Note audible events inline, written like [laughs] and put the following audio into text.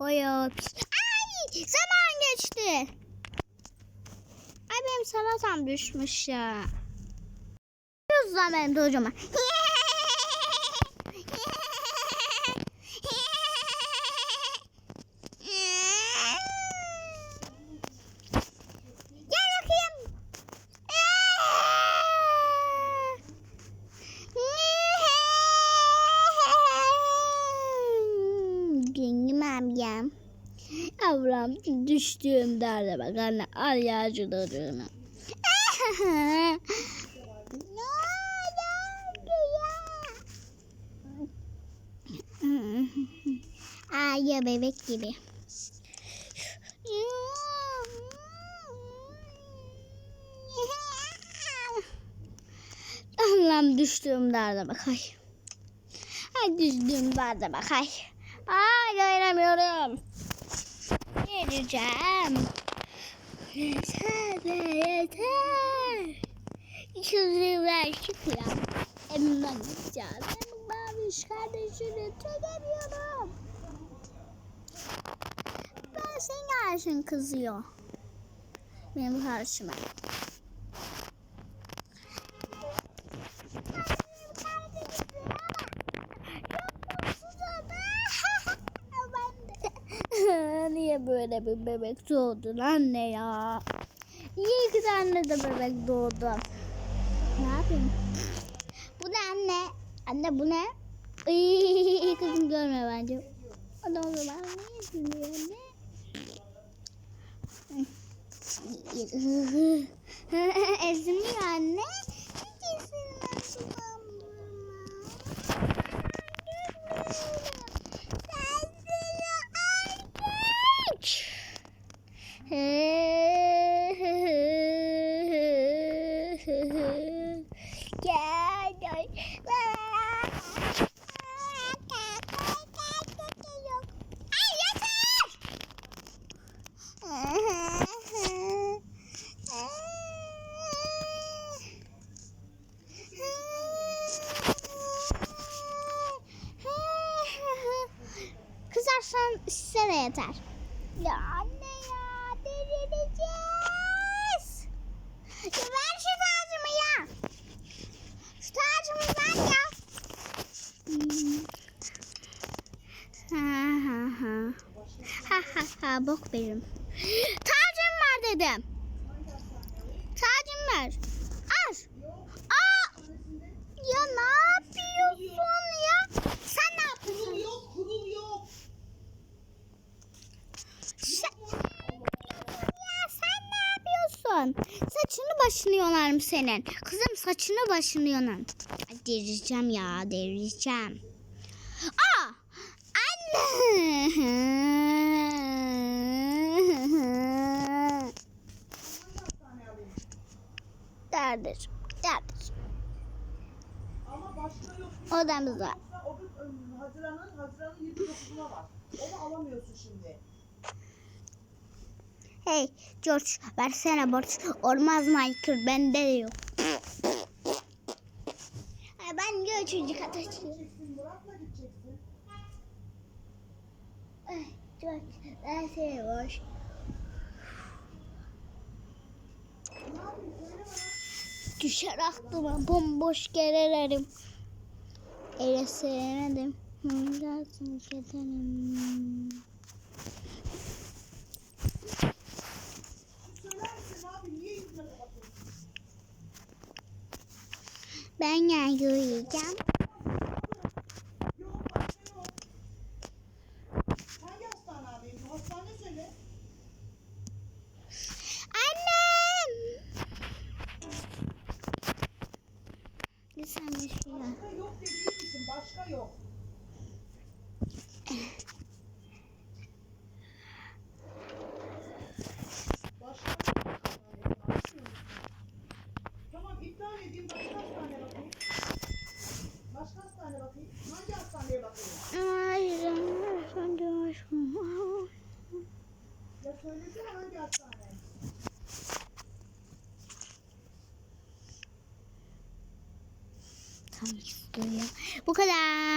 O yok. Ay zaman geçti. Ay benim salatam düşmüş ya. Yüz zaman hocama. Amcam. Ablam düştüğüm derde bak anne al yağcılarını. [laughs] Ay bebek gibi. Allah'ım düştüğüm derde bak ay. Ay düştüğüm derde bak ay. Ay dayanamıyorum. Geleceğim. Yeter be yeter. Çözümler çıkıyor. Emma gideceğiz. Emma iş kardeşini çekemiyorum. Ben senin karşın kızıyor. Benim karşıma. Böyle bir bebek doğdun anne ya? Niye iki tane de bebek doğdu? Ne yapayım? Bu ne anne? Anne bu ne? Iy, kızım görme bence. O da o zaman niye [laughs] dinliyor anne? Ezmiyor anne. Gel. Kızarsan size de yeter. Ya anne delireceğiz. Ya ver şu tacımı ya. Şu tacımı ver ya. Ha ha ha. Ha ha ha bok benim. Tacım var dedim. Tacım ver. Al. Aa! Ya ne yapıyorsun ya? Sen ne yapıyorsun? Kurul yok, kurul yok. Sen... Ya sen ne yapıyorsun? Saçını başını yolarım senin. Kızım saçını başını yolarım. Ay, Delireceğim ya delireceğim. Aa! Anne! Derdir. Derdir. Ama başka yok. Odamızda. Yoksa o gün ım, Haziran'ın, Haziran'ın 29'una var. Onu alamıyorsun şimdi. Hey George versene borç. Olmaz Michael bende de yok. Ben niye üçüncü kata George versene borç. Düşer aklıma bomboş gelerim. Ele sevmedim. Lazım gidelim. Ben yer yiyeceğim. 不可能